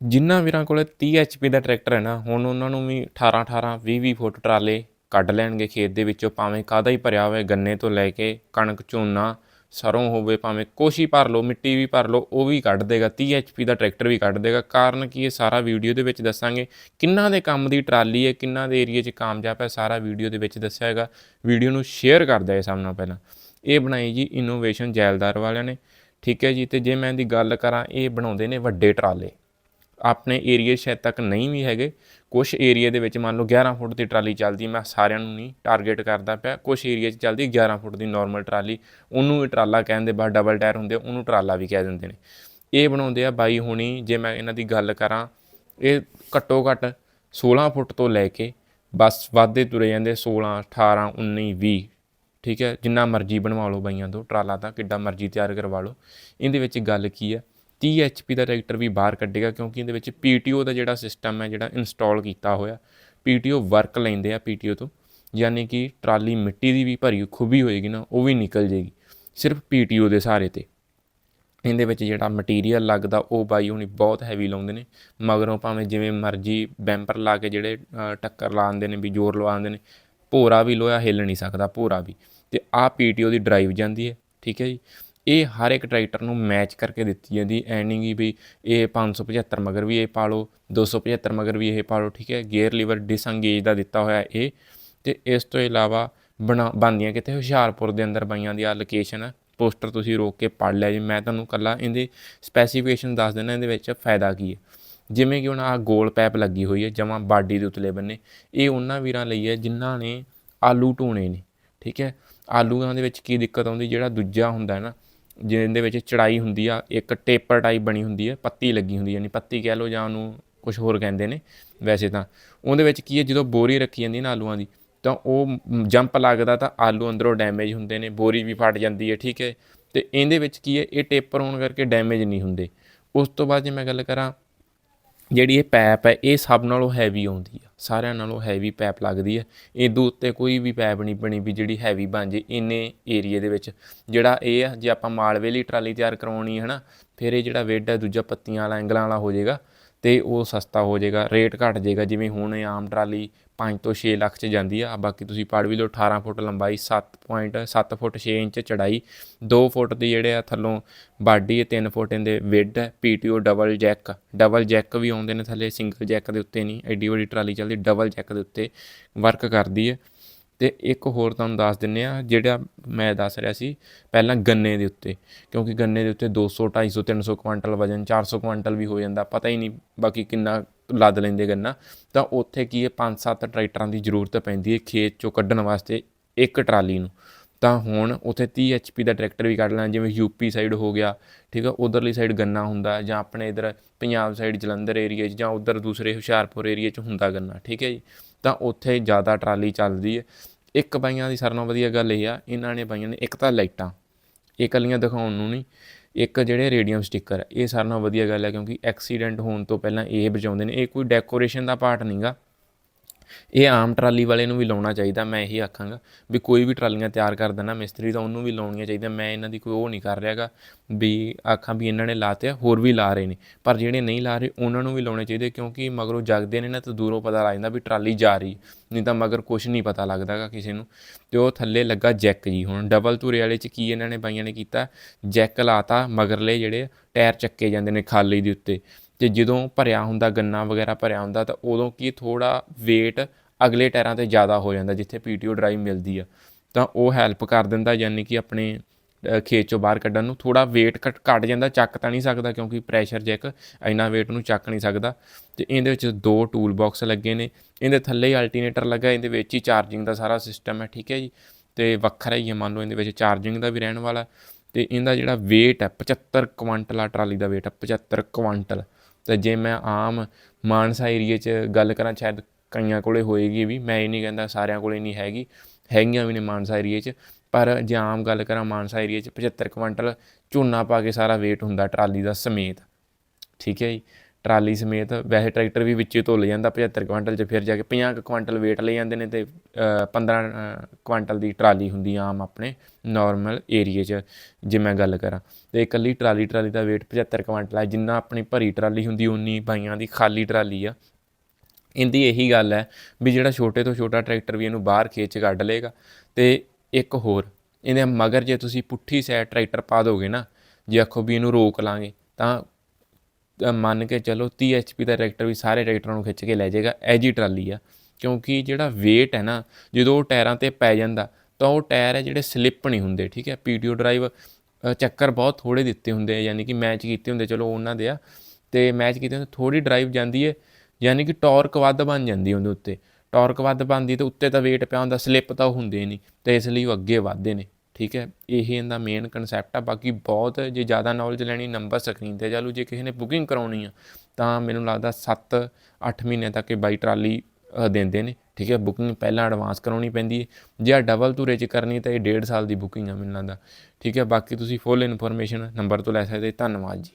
ਜਿਨ੍ਹਾਂ ਵੀਰਾਂ ਕੋਲੇ 30 ਐਚਪੀ ਦਾ ਟਰੈਕਟਰ ਹੈ ਨਾ, ਹੁਣ ਉਹਨਾਂ ਨੂੰ ਵੀ 18 18 20 20 ਫੁੱਟ ਟਰਾਲੇ ਕੱਢ ਲੈਣਗੇ ਖੇਤ ਦੇ ਵਿੱਚੋਂ, ਭਾਵੇਂ ਕਾਦਾ ਹੀ ਭਰਿਆ ਹੋਵੇ, ਗੰਨੇ ਤੋਂ ਲੈ ਕੇ ਕਣਕ, ਝੋਨਾ, ਸਰੋਂ ਹੋਵੇ, ਭਾਵੇਂ ਕੁਛ ਹੀ ਭਰ ਲਓ, ਮਿੱਟੀ ਵੀ ਭਰ ਲਓ, ਉਹ ਵੀ ਕੱਢ ਦੇਗਾ 30 ਐਚਪੀ ਦਾ ਟਰੈਕਟਰ ਵੀ ਕੱਢ ਦੇਗਾ। ਕਾਰਨ ਕੀ ਇਹ ਸਾਰਾ ਵੀਡੀਓ ਦੇ ਵਿੱਚ ਦੱਸਾਂਗੇ। ਕਿੰਨਾ ਦੇ ਕੰਮ ਦੀ ਟਰਾਲੀ ਹੈ, ਕਿੰਨਾ ਦੇ ਏਰੀਆ 'ਚ ਕਾਮਯਾਬ ਹੈ, ਸਾਰਾ ਵੀਡੀਓ ਦੇ ਵਿੱਚ ਦੱਸਿਆ ਹੈਗਾ। ਵੀਡੀਓ ਨੂੰ ਸ਼ੇਅਰ ਕਰ ਦਿਆ ਸਭ ਨਾਲ ਪਹਿਲਾਂ। ਇਹ ਬਣਾਈ ਜੀ ਇਨੋਵੇਸ਼ਨ ਜੈਲਦਾਰ ਵਾਲਿਆਂ ਨੇ। ਠੀਕ ਹੈ ਜੀ, ਤੇ ਜੇ ਮੈਂ ਇਹਦੀ ਗੱਲ ਕਰਾਂ, ਇਹ ਬਣਾਉਂਦੇ ਨੇ ਵੱਡੇ ਟਰਾਲੇ। ਆਪਣੇ ਏਰੀਏ ਸ਼ਾਇਦ ਤੱਕ ਨਹੀਂ ਵੀ ਹੈਗੇ। ਕੁਝ ਏਰੀਏ ਦੇ ਵਿੱਚ ਮੰਨ ਲਓ 11 ਫੁੱਟ ਦੀ ਟਰਾਲੀ ਚੱਲਦੀ, ਮੈਂ ਸਾਰਿਆਂ ਨੂੰ ਨਹੀਂ ਟਾਰਗੇਟ ਕਰਦਾ ਪਿਆ। ਕੁਝ ਏਰੀਏ 'ਚ ਚੱਲਦੀ 11 ਫੁੱਟ ਦੀ ਨਾਰਮਲ ਟਰਾਲੀ, ਉਹਨੂੰ ਵੀ ਟਰਾਲਾ ਕਹਿੰਦੇ ਬਾ ਡਬਲ ਟਾਇਰ ਹੁੰਦੇ, ਉਹਨੂੰ ਟਰਾਲਾ ਵੀ ਕਹਿ ਦਿੰਦੇ ਨੇ। ਇਹ ਬਣਾਉਂਦੇ ਆ ਬਾਈ ਹੁਣੀ, ਜੇ ਮੈਂ ਇਹਨਾਂ ਦੀ ਗੱਲ ਕਰਾਂ, ਇਹ ਘੱਟੋ ਘੱਟ 16 ਫੁੱਟ ਤੋਂ ਲੈ ਕੇ ਬਸ ਵਾਧੇ ਤੁਰੇ ਜਾਂਦੇ 16 18 19 20 ਠੀਕ ਹੈ, ਜਿੰਨਾ ਮਰਜ਼ੀ ਬਣਵਾ ਲਓ ਬਾਈਆਂ ਤੋਂ, ਟਰਾਲਾ ਤਾਂ ਕਿੱਡਾ ਮਰਜ਼ੀ ਤਿਆਰ ਕਰਵਾ ਲਓ। ਇਹਦੇ ਵਿੱਚ ਗੱਲ ਕੀ ਹੈ? 30 ਐਚਪੀ ਦਾ ਟਰੈਕਟਰ ਵੀ ਬਾਹਰ ਕੱਢੇਗਾ ਕਿਉਂਕਿ ਇਹਦੇ ਵਿੱਚ ਪੀਟੀਓ ਦਾ ਜਿਹੜਾ ਸਿਸਟਮ ਹੈ, ਜਿਹੜਾ ਇੰਸਟਾਲ ਕੀਤਾ ਹੋਇਆ ਪੀਟੀਓ ਵਰਕ ਲੈਂਦੇ ਆ ਪੀਟੀਓ ਤੋਂ। ਯਾਨੀ ਕਿ ਟਰਾਲੀ ਮਿੱਟੀ ਦੀ ਵੀ ਭਰੀ ਖੁੱਬੀ ਹੋਏਗੀ ਨਾ, ਉਹ ਵੀ ਨਿਕਲ ਜੇਗੀ, ਸਿਰਫ ਪੀਟੀਓ ਦੇ ਸਹਾਰੇ ਤੇ। ਇਹਦੇ ਵਿੱਚ ਜਿਹੜਾ ਮਟੀਰੀਅਲ ਲੱਗਦਾ, ਉਹ ਬਾਈ ਹੁਣੀ ਬਹੁਤ ਹੈਵੀ ਲਾਉਂਦੇ ਨੇ, ਮਗਰੋਂ ਭਾਵੇਂ ਜਿਵੇਂ ਮਰਜ਼ੀ ਬੈਂਪਰ ਲਾ ਕੇ ਜਿਹੜੇ ਟੱਕਰ ਲਾਉਂਦੇ ਨੇ, ਵੀ ਜ਼ੋਰ ਲਵਾਉਂਦੇ ਨੇ, ਭੋਰਾ ਵੀ ਲੋਹਾ ਹਿੱਲ ਨਹੀਂ ਸਕਦਾ, ਭੋਰਾ ਵੀ। ਤੇ ਆਹ ਪੀਟੀਓ ਦੀ ਡਰਾਈਵ ਜਾਂਦੀ ਹੈ, ਠੀਕ ਹੈ ਜੀ? ਇਹ ਹਰ ਇੱਕ ਟਰੈਕਟਰ ਨੂੰ ਮੈਚ ਕਰਕੇ ਦਿੱਤੀ ਜਾਂਦੀ ਐ ਨਹੀਂ ਗੀ ਵੀ ਇਹ 575 ਮਗਰ ਵੀ ਇਹ ਪਾ ਲਓ 275 ਮਗਰ ਵੀ ਇਹ ਪਾ ਲਓ, ਠੀਕ ਹੈ? ਗੇਅਰ ਲੀਵਰ ਡਿਸੰਗੇਜ ਦਾ ਦਿੱਤਾ ਹੋਇਆ ਇਹ। ਤੇ ਇਸ ਤੋਂ ਇਲਾਵਾ ਬਣਾ ਬਣਦੀਆਂ ਕਿਤੇ ਹੁਸ਼ਿਆਰਪੁਰ ਦੇ ਅੰਦਰ ਬਾਈਆਂ ਦੀ ਆ। ਲੋਕੇਸ਼ਨ ਹੈ ਪੋਸਟਰ ਤੁਸੀਂ ਰੋਕ ਕੇ ਪੜ ਲਿਆ ਜੀ। ਮੈਂ ਤੁਹਾਨੂੰ ਕੱਲਾ ਇਹਦੇ ਸਪੈਸੀਫਿਕੇਸ਼ਨ ਦੱਸ ਦਿੰਦਾ, ਇਹਦੇ ਵਿੱਚ ਫਾਇਦਾ ਕੀ ਹੈ? ਜਿਵੇਂ ਕਿ ਹੁਣ ਆਹ ਗੋਲ ਪੈਪ ਲੱਗੀ ਹੋਈ ਹੈ, ਜਮਾਂ ਬਾਡੀ ਦੇ ਉਤਲੇ ਬੰਨੇ। ਇਹ ਉਹਨਾਂ ਵੀਰਾਂ ਲਈ ਹੈ ਜਿਨ੍ਹਾਂ ਨੇ ਆਲੂ ਢੋਣੇ ਨੇ, ਠੀਕ ਹੈ? ਆਲੂਆਂ ਦੇ ਵਿੱਚ ਕੀ ਦਿੱਕਤ ਆਉਂਦੀ? ਜਿਹੜਾ ਦੂਜਾ ਹੁੰਦਾ ਹੈ ਨਾ ਜਿਹਦੇ ਵਿੱਚ ਚੜਾਈ ਹੁੰਦੀ ਆ, ਇੱਕ ਟੇਪਰ ਟਾਈਪ ਬਣੀ ਹੁੰਦੀ ਹੈ ਪੱਤੀ ਲੱਗੀ ਹੁੰਦੀ ਯਾਨੀ ਪੱਤੀ ਕਹਿ ਲਓ ਜਾਂ ਉਹਨੂੰ ਕੁਝ ਹੋਰ ਕਹਿੰਦੇ ਨੇ ਵੈਸੇ ਤਾਂ। ਉਹਦੇ ਵਿੱਚ ਕੀ ਹੈ ਜਦੋਂ ਬੋਰੀ ਰੱਖੀ ਜਾਂਦੀ ਨਾ ਆਲੂਆਂ ਦੀ, ਤਾਂ ਉਹ ਜੰਪ ਲੱਗਦਾ ਤਾਂ ਆਲੂ ਅੰਦਰੋਂ ਡੈਮੇਜ ਹੁੰਦੇ ਨੇ, ਬੋਰੀ ਵੀ ਫਟ ਜਾਂਦੀ ਹੈ ਠੀਕ ਹੈ। ਤੇ ਇਹਦੇ ਵਿੱਚ ਕੀ ਹੈ ਇਹ ਟੇਪਰ ਹੋਣ ਕਰਕੇ ਡੈਮੇਜ ਨਹੀਂ ਹੁੰਦੇ। ਉਸ ਤੋਂ ਬਾਅਦ ਜੇ ਮੈਂ ਗੱਲ ਕਰਾਂ ਜਿਹੜੀ ਇਹ ਪੈਪ ਹੈ, ਇਹ ਸਭ ਨਾਲੋਂ ਹੈਵੀ ਆਉਂਦੀ ਆ। ਸਾਰਿਆਂ ਨਾਲੋਂ ਹੈਵੀ ਪੈਪ ਲੱਗਦੀ ਹੈ ਇਹਦੇ ਉੱਤੇ ਕੋਈ ਵੀ ਪੈਪ ਨਹੀਂ ਬਣੀ ਵੀ ਜਿਹੜੀ ਹੈਵੀ ਬਣ ਜੇ ਇੰਨੇ ਏਰੀਏ ਦੇ ਵਿੱਚ। ਜਿਹੜਾ ਇਹ ਆ, ਜੇ ਆਪਾਂ ਮਾਲਵੇ ਲਈ ਟਰਾਲੀ ਤਿਆਰ ਕਰਵਾਉਣੀ ਹੈ ਨਾ, ਫਿਰ ਇਹ ਜਿਹੜਾ ਵੇਡ ਹੈ, ਦੂਜਾ ਪੱਤੀਆਂ ਵਾਲਾ, ਐਂਗਲਾਂ ਵਾਲਾ ਹੋ ਜਾਏਗਾ। ਤੇ ਉਹ ਸਸਤਾ ਹੋ ਜਾਏਗਾ ਰੇਟ ਘਟ ਜਾਏਗਾ, ਜਿਵੇਂ ਹੁਣ ਇਹ ਆਮ ਟਰਾਲੀ 5 ਤੋਂ 6 ਲੱਖ 'ਚ ਜਾਂਦੀ ਆ ਬਾਕੀ ਤੁਸੀਂ ਪੜ ਵੀ ਲਓ 18 ਫੁੱਟ ਲੰਬਾਈ 7.7 ਫੁੱਟ 6 ਇੰਚ ਚੜਾਈ 2 ਫੁੱਟ ਦੀ ਜਿਹੜੇ ਆ ਥੱਲੋਂ ਬਾਡੀ 3 ਫੁੱਟ ਇਹਦੇ ਵਿੱਡ ਹੈ PTO double jack double jack ਵੀ ਆਉਂਦੇ ਨੇ ਥੱਲੇ ਸਿੰਗਲ ਜੈਕ ਦੇ ਉੱਤੇ ਨਹੀਂ, ਐਡੀ ਵੱਡੀ ਟਰਾਲੀ ਚੱਲਦੀ ਡਬਲ ਜੈਕ ਦੇ ਉੱਤੇ ਵਰਕ ਕਰਦੀ ਹੈ। ਤੇ ਇੱਕ ਹੋਰ ਤੁਹਾਨੂੰ ਦੱਸ ਦਿੰਨੇ ਆ, ਜਿਹੜਾ ਮੈਂ ਦੱਸ ਰਿਹਾ ਸੀ ਪਹਿਲਾਂ ਗੰਨੇ ਦੇ ਉੱਤੇ, ਕਿਉਂਕਿ ਗੰਨੇ ਦੇ ਉੱਤੇ 200 250 300 ਕੁਆਂਟਲ ਵਜਨ 400 ਕੁਆਂਟਲ ਵੀ ਹੋ ਜਾਂਦਾ, ਪਤਾ ਹੀ ਨਹੀਂ ਬਾਕੀ ਕਿੰਨਾ ਲੱਦ ਲੈਂਦੇ ਗੰਨਾ, ਤਾਂ ਉੱਥੇ ਕੀ ਹੈ 5-7 ਟਰੈਕਟਰਾਂ ਦੀ ਜ਼ਰੂਰਤ ਪੈਂਦੀ ਹੈ ਖੇਤ ਚੋਂ ਕੱਢਣ ਵਾਸਤੇ ਇੱਕ ਟਰਾਲੀ ਨੂੰ। ਤਾਂ ਹੁਣ ਉੱਥੇ 30 ਐਚਪੀ ਦਾ ਟਰੈਕਟਰ ਵੀ ਕੱਢ ਲੈਣਾ, ਜਿਵੇਂ ਯੂਪੀ ਸਾਈਡ ਹੋ ਗਿਆ, ਠੀਕ ਹੈ ਉਧਰਲੀ ਸਾਈਡ ਗੰਨਾ ਹੁੰਦਾ, ਜਾਂ ਆਪਣੇ ਇਧਰ ਪੰਜਾਬ ਸਾਈਡ ਜਲੰਧਰ ਏਰੀਆ 'ਚ ਜਾਂ ਉਧਰ ਦੂਸਰੇ ਹੁਸ਼ਿਆਰਪੁਰ ਏਰੀਆ 'ਚ ਹੁੰਦਾ ਗੰਨਾ, ਠੀਕ ਹੈ ਜੀ। ਤਾਂ ਉੱਥੇ ਜ਼ਿਆਦਾ ਟਰਾਲੀ ਚੱਲਦੀ ਹੈ ਇੱਕ ਬਾਈਆਂ ਦੀ ਸਾਰਿਆਂ ਨਾਲੋਂ ਵਧੀਆ ਗੱਲ ਇਹ ਆ, ਇਹਨਾਂ ਨੇ ਬਾਈਆਂ ਨੇ ਇੱਕ ਤਾਂ ਲਾਈਟਾਂ, ਇਹ ਕੱਲੀਆਂ ਦਿਖਾਉਣ ਨੂੰ ਨਹੀਂ, ਇੱਕ ਜਿਹੜੇ ਰੇਡੀਅਮ ਸਟicker, ਇਹ ਸਾਰਿਆਂ ਨਾਲੋਂ ਵਧੀਆ ਗੱਲ ਹੈ ਕਿਉਂਕਿ ਐਕਸੀਡੈਂਟ ਹੋਣ ਤੋਂ ਪਹਿਲਾਂ ਇਹ ਬਚਾਉਂਦੇ ਨੇ, ਇਹ ਕੋਈ ਡੈਕੋਰੇਸ਼ਨ ਦਾ ਪਾਰਟ ਨਹੀਂਗਾ ਇਹ ਆਮ ਟਰਾਲੀ ਵਾਲੇ ਨੂੰ ਵੀ ਲਾਉਣਾ ਚਾਹੀਦਾ, ਮੈਂ ਇਹੀ ਆਖਾਂਗਾ, ਵੀ ਕੋਈ ਵੀ ਟਰਾਲੀਆਂ ਤਿਆਰ ਕਰਦਾ ਨਾ ਮਿਸਤਰੀ ਤਾਂ ਉਹਨੂੰ ਵੀ ਲਾਉਣੀਆਂ ਚਾਹੀਦੀਆਂ, ਮੈਂ ਇਹਨਾਂ ਦੀ ਕੋਈ ਉਹ ਨਹੀਂ ਕਰ ਰਿਹਾਗਾ, ਵੀ ਆਖਾਂ ਵੀ ਇਹਨਾਂ ਨੇ ਲਾਤੇ ਆ, ਹੋਰ ਵੀ ਲਾ ਰਹੇ ਨੇ, ਪਰ ਜਿਹੜੇ ਨਹੀਂ ਲਾ ਰਹੇ, ਉਹਨਾਂ ਨੂੰ ਵੀ ਲਾਉਣੇ ਚਾਹੀਦੇ, ਕਿਉਂਕਿ ਮਗਰੋਂ ਜਗਦੇ ਨੇ ਨਾ, ਤਾਂ ਦੂਰੋਂ ਪਤਾ ਲੱਗ ਜਾਂਦਾ ਵੀ ਟਰਾਲੀ ਜਾ ਰਹੀ ਨਹੀਂ ਤਾਂ ਮਗਰ ਕੁਝ ਨਹੀਂ ਪਤਾ ਲੱਗਦਾਗਾ ਕਿਸੇ ਨੂੰ, ਤੇ ਉਹ ਥੱਲੇ ਲੱਗਾ ਜੈਕ ਜੀ ਹੁਣ, ਡਬਲ ਧੁਰੇ ਵਾਲੇ ਚ ਕੀ ਇਹਨਾਂ ਨੇ ਬਾਈਆਂ ਨੇ ਕੀਤਾ, ਜੈਕ ਲਾਤਾ ਮਗਰਲੇ ਜਿਹੜੇ ਟਾਇਰ ਚੱਕੇ ਜਾਂਦੇ ਨੇ ਖਾਲੀ ਦੇ ਉੱਤੇ ਤੇ ਜਦੋਂ ਭਰਿਆ ਹੁੰਦਾ, ਗੰਨਾ ਵਗੈਰਾ ਭਰਿਆ ਹੁੰਦਾ, ਤਾਂ ਉਦੋਂ ਕੀ ਥੋੜਾ weight ਅਗਲੇ ਟਾਇਰਾਂ ਤੇ ਜ਼ਿਆਦਾ ਹੋ ਜਾਂਦਾ, ਜਿੱਥੇ ਪੀਟੀਓ ਡਰਾਈਵ ਮਿਲਦੀ ਆ। ਤਾਂ ਉਹ ਹੈਲਪ ਕਰ ਦਿੰਦਾ, ਯਾਨੀ ਕਿ ਆਪਣੇ ਖੇਤ ਚੋਂ ਬਾਹਰ ਕੱਢਣ ਨੂੰ। ਥੋੜਾ weight ਘਟ ਘਟ ਜਾਂਦਾ, ਚੱਕ ਤਾਂ ਨਹੀਂ ਸਕਦਾ, ਕਿਉਂਕਿ ਪ੍ਰੈਸ਼ਰ ਜੈਕ ਇੰਨਾ weight ਨੂੰ ਚੱਕ ਨਹੀਂ ਸਕਦਾ। ਤੇ ਇਹਦੇ ਵਿੱਚ ਦੋ ਟੂਲ ਬਾਕਸ ਲੱਗੇ ਨੇ। ਇਹਦੇ ਥੱਲੇ ਹੀ ਅਲਟਰਨੇਟਰ ਲੱਗਾ, ਇਹਦੇ ਵਿੱਚ ਹੀ ਚਾਰਜਿੰਗ ਦਾ ਸਾਰਾ ਸਿਸਟਮ ਹੈ ਠੀਕ ਹੈ ਜੀ? ਤੇ ਵੱਖਰਾ ਹੀ ਹੈ ਮੰਨ ਲਓ ਇਹਦੇ ਵਿੱਚ ਚਾਰਜਿੰਗ ਦਾ ਵੀ ਰਹਿਣ ਵਾਲਾ। ਤੇ ਇਹਦਾ ਜਿਹੜਾ weight ਹੈ 75 ਕੁਆਂਟਲ ਆ ਟਰਾਲੀ ਦਾ weight ਹੈ 75 ਕੁਆਂਟਲ। ਤੇ ਜੇ ਮੈਂ ਆਮ ਮਾਨਸਾ ਏਰੀਏ 'ਚ ਗੱਲ ਕਰਾਂ, ਸ਼ਾਇਦ ਕਈਆਂ ਕੋਲੇ ਹੋਏਗੀ ਵੀ, ਮੈਂ ਇਹ ਨਹੀਂ ਕਹਿੰਦਾ ਸਾਰਿਆਂ ਕੋਲੇ ਨਹੀਂ ਹੈਗੀ, ਹੈਗੀਆਂ ਵੀ ਨੇ ਮਾਨਸਾ ਏਰੀਏ 'ਚ, ਪਰ ਜੇ ਆਮ ਗੱਲ ਕਰਾਂ ਮਾਨਸਾ ਏਰੀਏ 'ਚ 75 ਕੁਆਂਟਲ ਝੋਨਾ ਪਾ ਕੇ ਸਾਰਾ weight ਹੁੰਦਾ ਟਰਾਲੀ ਦਾ ਸਮੇਤ, ਠੀਕ ਹੈ ਜੀ? ਟਰਾਲੀ ਸਮੇਤ ਵੈਸੇ ਟਰੈਕਟਰ ਵੀ ਵਿੱਚੇ ਧੁੱਲ ਜਾਂਦਾ 75 ਕੁਆਂਟਲ 'ਚ ਫਿਰ ਜਾ ਕੇ 50 ਕੁ ਕੁਆਂਟਲ weight ਲੈ ਜਾਂਦੇ ਨੇ ਤੇ ਅ, 15 ਅ, ਕੁਆਂਟਲ ਦੀ ਟਰਾਲੀ ਹੁੰਦੀ ਆਮ ਆਪਣੇ ਨਾਰਮਲ ਏਰੀਏ 'ਚ ਜੇ ਮੈਂ ਗੱਲ ਕਰਾਂ। ਤੇ ਇਕੱਲੀ ਟਰਾਲੀ ਟਰਾਲੀ ਦਾ weight 75 ਕੁਆਂਟਲ ਹੈ ਜਿੰਨਾ ਆਪਣੀ ਭਰੀ ਟਰਾਲੀ ਹੁੰਦੀ ਉਨੀ ਬਾਈਆਂ ਦੀ ਖਾਲੀ ਟਰਾਲੀ ਆ। ਇਹਦੀ ਇਹੀ ਗੱਲ ਹੈ ਵੀ ਜਿਹੜਾ ਛੋਟੇ ਤੋਂ ਛੋਟਾ ਟਰੈਕਟਰ ਵੀ ਇਹਨੂੰ ਬਾਹਰ ਖੇਚ ਕੱਢ ਲੇਗਾ ਤੇ ਇੱਕ ਹੋਰ ਇਹਦੇ ਮਗਰ ਜੇ ਤੁਸੀਂ ਪੁੱਠੀ ਸਾਈਡ ਟਰੈਕਟਰ ਪਾ ਦੋਗੇ ਨਾ ਜੇ ਆਖੋ ਵੀ ਇਹਨੂੰ ਰੋਕ ਲਾਂਗੇ ਤਾਂ ਮੰਨ ਕੇ ਚਲੋ 30 ਐਚਪੀ ਦਾ ਟਰੈਕਟਰ ਵੀ ਸਾਰੇ ਟਰੈਕਟਰਾਂ ਨੂੰ ਖਿੱਚ ਕੇ ਲੈ ਜਾਏਗਾ, ਇਹ ਜੀ ਟਰਾਲੀ ਆ। ਕਿਉਂਕਿ ਜਿਹੜਾ weight ਹੈ ਨਾ, ਜਦੋਂ ਉਹ ਟਾਇਰਾਂ ਤੇ ਪੈ ਜਾਂਦਾ, ਤਾਂ ਉਹ ਟਾਇਰ ਹੈ ਜਿਹੜੇ ਸਲਿੱਪ ਨਹੀਂ ਹੁੰਦੇ, ਠੀਕ ਹੈ? ਪੀਟੀਓ ਡਰਾਈਵ ਚੱਕਰ ਬਹੁਤ ਥੋੜੇ ਦਿੱਤੇ ਹੁੰਦੇ ਆ, ਯਾਨੀ ਕਿ ਮੈਚ ਕੀਤੇ ਹੁੰਦੇ, ਚਲੋ ਉਹਨਾਂ ਦੇ ਆ। ਤੇ ਮੈਚ ਕੀਤੇ ਹੁੰਦੇ ਥੋੜੀ ਡਰਾਈਵ ਜਾਂਦੀ ਹੈ, ਯਾਨੀ ਕਿ ਟਾਰਕ ਵੱਧ ਬਣ ਜਾਂਦੀ ਉਹਦੇ ਉੱਤੇ। ਟਾਰਕ ਵੱਧ ਬਣਦੀ ਤੇ ਉੱਤੇ ਤਾਂ weight ਪਿਆ ਹੁੰਦਾ ਸਲਿੱਪ ਤਾਂ ਉਹ ਹੁੰਦੇ ਨਹੀਂ, ਤੇ ਇਸ ਲਈ ਉਹ ਅੱਗੇ ਵੱਧਦੇ ਨੇ। ਠੀਕ ਹੈ, ਇਹ ਇਹਦਾ ਮੇਨ ਕਨਸੈਪਟ ਆ, ਬਾਕੀ ਬਹੁਤ ਜੇ ਜ਼ਿਆਦਾ ਨੌਲੇਜ ਲੈਣੀ ਨੰਬਰ ਸਕਰੀਨ ਤੇ ਚਾਲੂ ਜੇ ਕਿਸੇ ਨੇ ਬੁਕਿੰਗ ਕਰਾਉਣੀ ਆ, ਤਾਂ ਮੈਨੂੰ ਲੱਗਦਾ 7-8 ਮਹੀਨੇ ਤੱਕ ਇਹ ਬਾਈ ਟਰਾਲੀ ਦਿੰਦੇ ਨੇ, ਠੀਕ ਹੈ ਬੁਕਿੰਗ ਪਹਿਲਾਂ ਐਡਵਾਂਸ ਕਰਾਉਣੀ ਪੈਂਦੀ ਹੈ ਜੇ ਆ ਡਬਲ ਧੁਰੇ 'ਚ ਕਰਨੀ ਤਾਂ ਇਹ 1.5 ਸਾਲ ਦੀ ਬੁਕਿੰਗ ਆ, ਮੈਨੂੰ ਲੱਗਦਾ, ਠੀਕ ਹੈ, ਬਾਕੀ ਤੁਸੀਂ ਫੁੱਲ ਇਨਫੋਰਮੇਸ਼ਨ ਨੰਬਰ ਤੋਂ ਲੈ ਸਕਦੇ ਧੰਨਵਾਦ ਜੀ।